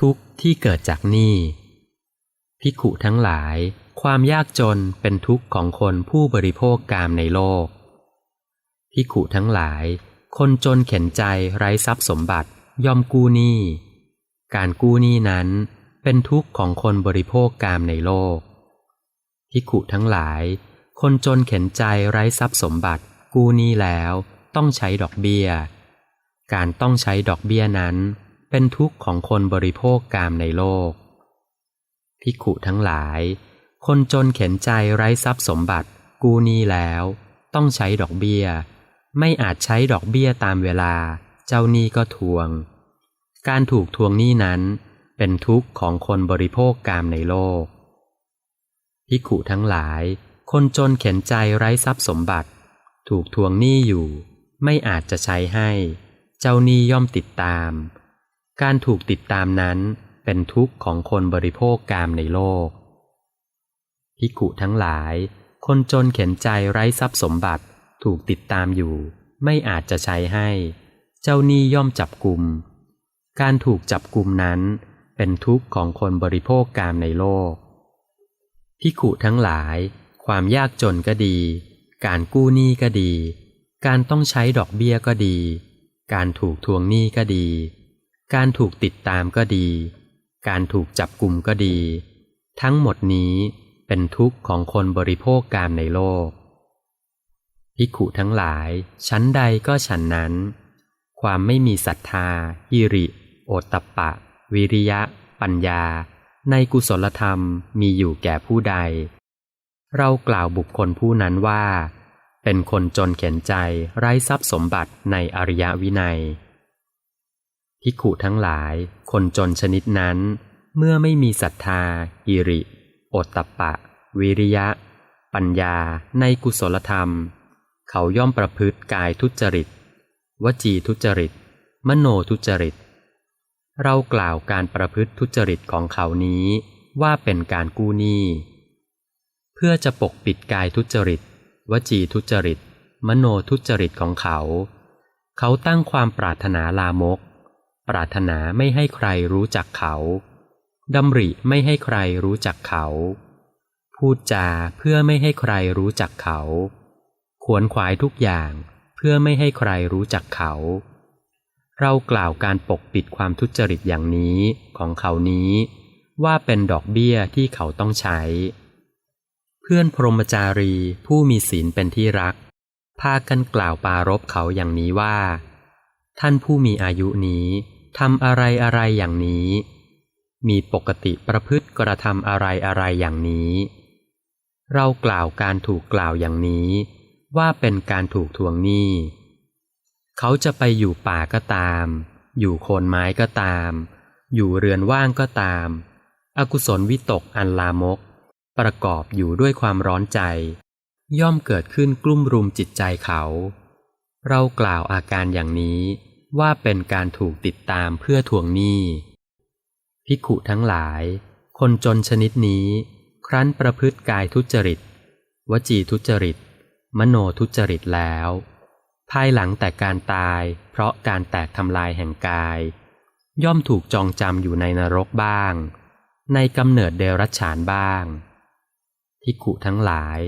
ทุกข์ที่เกิดจากหนี้ภิกุทั้งหลาย ความยากจนเป็นทุกข์ของคนผู้บริโภคกามในโลกภิกุทั้งหลาย คนจนเข็นใจไร้ทรัพย์สมบัติย่อมกู้หนี้การกู้หนี้นั้นเป็นทุกข์ของคนบริโภคกามในโลกภิกุทั้งหลาย คนจนเข็นใจไร้ทรัพย์สมบัติ กู้หนี้แล้ว ต้องใช้ดอกเบี้ย การต้องใช้ดอกเบี้ยนั้น เป็นทุกข์ของคนบริโภคกามในโลกภิขุทั้งหลาย คนจนเข็นใจไร้ทรัพย์สมบัติ กูนี้แล้ว ต้องใช้ดอกเบี้ย ไม่อาจใช้ดอกเบี้ยตามเวลา เจ้าหนี้ก็ทวง การถูกทวงหนี้นั้น เป็นทุกข์ของคนบริโภคกามในโลกภิขุทั้งหลาย คนจนเข็นใจไร้ทรัพย์สมบัติ ถูกทวงหนี้อยู่ ไม่อาจจะใช้ให้ เจ้าหนี้ย่อมติดตาม การถูกติดตามนั้นเป็นทุกข์ของคนบริโภคกามในโลกภิกขุทั้งหลาย คนจนเข็นใจไร้ทรัพย์สมบัติ ถูกติดตามอยู่ ไม่อาจจะใช้ให้ เจ้าหนี้ย่อมจับกลุ่ม การถูกจับกลุ่มนั้น เป็นทุกข์ของคนบริโภคกามในโลกภิกขุทั้งหลาย ความยากจนก็ดี การกู้หนี้ก็ดี การต้องใช้ดอกเบี้ยก็ดี การถูกทวงหนี้ก็ดี การถูกติดตามก็ดี การถูกจับกลุ่มก็ดี ทั้งหมดนี้เป็นทุกข์ของคนบริโภคกามในโลกภิขุทั้งหลาย ชั้นใดก็ฉันนั้น ความไม่มีศรัทธาฮิริ โอตตปะ วิริยะ ปัญญา ในกุศลธรรมมีอยู่แก่ผู้ใด เรากล่าวบุคคลผู้นั้นว่า เป็นคนจนเข็นใจไร้ทรัพย์สมบัติในอริยวินัย ภิกขุทั้งหลาย คนจนชนิดนั้น เมื่อไม่มีศรัทธา อิริ โอตตปะ วิริยะ ปัญญา ในกุศลธรรม เขาย่อมประพฤติกายทุจริต วจีทุจริต มโนทุจริต เรากล่าวการประพฤติทุจริตของเขานี้ว่าเป็นการกู้หนี้ เพื่อจะปกปิดกายทุจริต วจีทุจริต มโนทุจริตของเขา เขาตั้งความปรารถนาลามก ปรารถนาไม่ให้ใครรู้จักเขาดำริไม่ให้ใครรู้จักเขา พูดจาเพื่อไม่ให้ใครรู้จักเขา ขวนขวายทุกอย่างเพื่อไม่ให้ใครรู้จักเขา เรากล่าวการปกปิดความทุจริตอย่างนี้ของเขานี้ ว่าเป็นดอกเบี้ยที่เขาต้องใช้ เพื่อนพรหมจารีผู้มีศีลเป็นที่รัก พากันกล่าวปารบเขาอย่างนี้ว่า ท่านผู้มีอายุนี้ ทำอะไรอะไรอย่างนี้ มีปกติประพฤติกระทำอะไรอะไรอย่างนี้ เรากล่าวการถูกกล่าวอย่างนี้ ว่าเป็นการถูกทวงหนี้ เขาจะไปอยู่ป่าก็ตาม อยู่โคนไม้ก็ตาม อยู่เรือนว่างก็ตาม อกุศลวิตกอันลามก ประกอบอยู่ด้วยความร้อนใจ ย่อมเกิดขึ้นกลุ่มรุมจิตใจเขา เรากล่าวอาการอย่างนี้ ว่าเป็นการถูกติดตามเพื่อทวงหนี้ภิกขุทั้งหลาย คนจนชนิดนี้ ครั้นประพฤติกายทุจริต วจีทุจริต มโนทุจริตแล้ว ภายหลังแต่การตาย เพราะการแตกทำลายแห่งกาย ย่อมถูกจองจำอยู่ในนรกบ้าง ในกำเนิดเดรัจฉานบ้างภิกุทั้งหลาย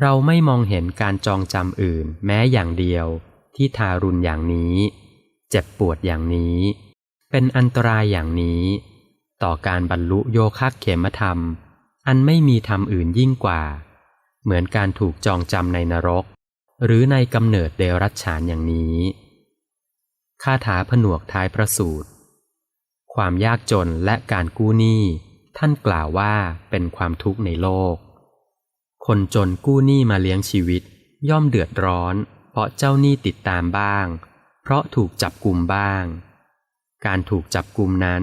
เราไม่มองเห็นการจองจำอื่นแม้อย่างเดียวที่ทารุณอย่างนี้ เจ็บปวดอย่างนี้ เป็นอันตรายอย่างนี้ ต่อการบรรลุโยคะเขมธรรม อันไม่มีธรรมอื่นยิ่งกว่า เหมือนการถูกจองจำในนรก หรือในกำเนิดเดรัจฉานอย่างนี้คาถาผนวกท้ายประสูตร ความยากจนและการกู้หนี้ท่านกล่าวว่าเป็นความทุกข์ในโลก คนจนกู้หนี้มาเลี้ยงชีวิต ย่อมเดือดร้อน เพราะเจ้าหนี้ติดตามบ้าง เพราะถูกจับกลุ่มบ้าง การถูกจับกลุ่มนั้น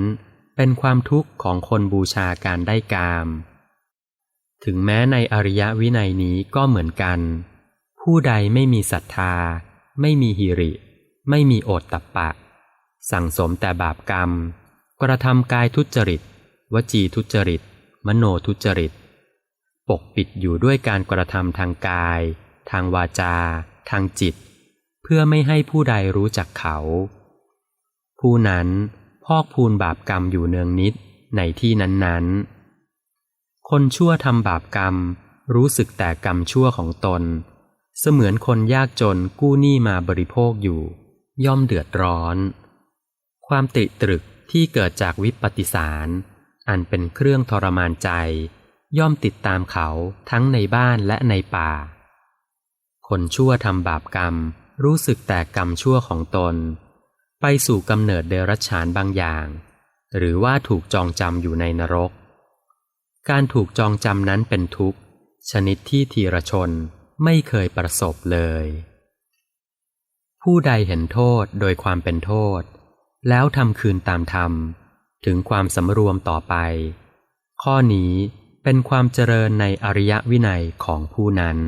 เป็นความทุกข์ของคนบูชาการได้กาม ถึงแม้ในอริยวินัยนี้ก็เหมือนกัน ผู้ใดไม่มีศรัทธา ไม่มีหิริ ไม่มีโอตตะปะ สั่งสมแต่บาปกรรม กระทำกายทุจริต วจีทุจริต มโนทุจริต ปกปิดอยู่ด้วยการกระทำทางกาย ทางวาจา ทางจิต เพื่อไม่ให้ผู้ใดรู้จักเขา ผู้นั้นพอกพูนบาปกรรมอยู่เนืองนิดในที่นั้นๆ คนชั่วทำบาปกรรมรู้สึกแต่กรรมชั่วของตน เสมือนคนยากจนกู้หนี้มาบริโภคอยู่ ย่อมเดือดร้อน ความติตรึกที่เกิดจากวิปปิสารอันเป็นเครื่องทรมานใจ ย่อมติดตามเขาทั้งในบ้านและในป่า คนชั่วทำบาปกรรม รู้สึกแต่กรรมชั่วของตน ไปสู่กำเนิดเดรัจฉานบางอย่าง หรือว่าถูกจองจำอยู่ในนรก การถูกจองจำนั้นเป็นทุกข์ ชนิดที่ทีรชนไม่เคยประสบเลย ผู้ใดเห็นโทษโดยความเป็นโทษ แล้วทำคืนตามธรรม ถึงความสำรวมต่อไป ข้อนี้เป็นความเจริญในอริยวินัยของผู้นั้น